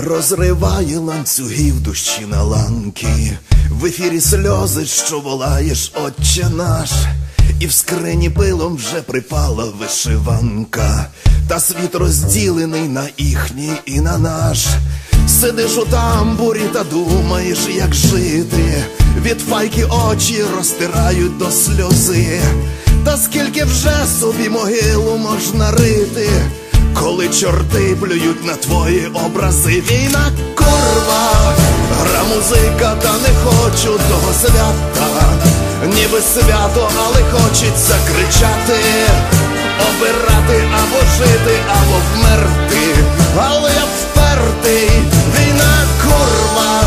розриває ланцюгів душі на ланки, в ефірі сльози, що волаєш, отче наш, і в скрині пилом вже припала вишиванка, та світ розділений на їхній і на наш. Сидиш у тамбурі та думаєш, як жити. Від файки очі розтирають до сльози. Та скільки вже собі могилу можна рити, чорти плюють на твої образи. Війна корва, гра музика, та не хочу того свята. Ніби свято, але хочеться кричати, обирати або жити, або вмерти. Але я впертий, війна корва,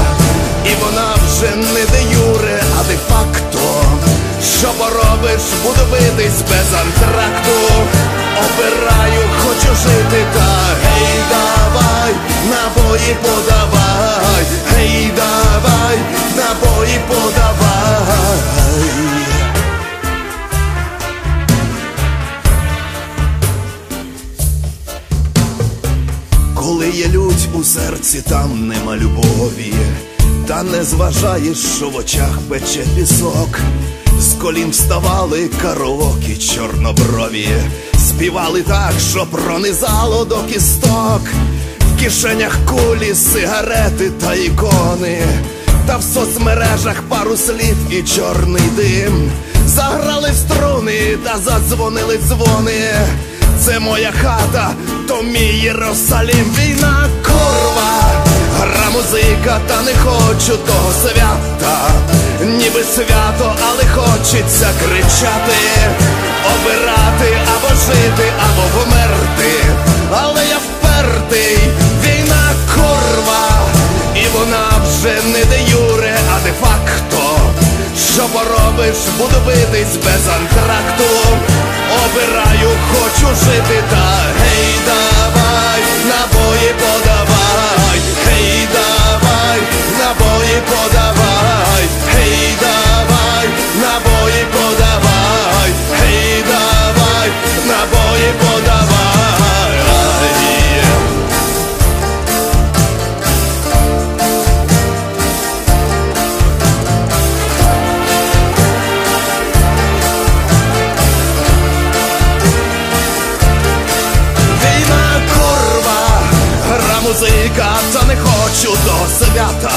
і вона вже не де юре, а де факто. Що поробиш, буду битись без антракту. Обираю, хочу жити, подавай, гей, давай, набої подавай. Коли є лють у серці, там нема любові, та не зважаєш, що в очах пече пісок. З колін вставали караокі чорноброві, співали так, що пронизало до кісток, кишенях кулі, сигарети та ікони, та в соцмережах пару слів і чорний дим. Заграли струни та задзвонили дзвони. Це моя хата, то мій Єрусалім, війна корва, гра музика, та не хочу того свята, ніби свято, але хочеться кричати, обирати або жити, або померти. Що поробиш, буду битись без антракту. Обираю, хочу жити, та гей, свята,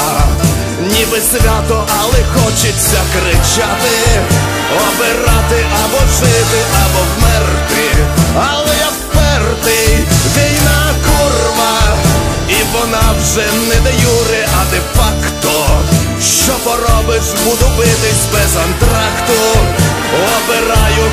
ніби свято, але хочеться кричати, обирати або жити, або вмерти, але я впертий, війна корва, і вона вже не де юре, а де факто. Що поробиш, буду битись без антракту, обираю,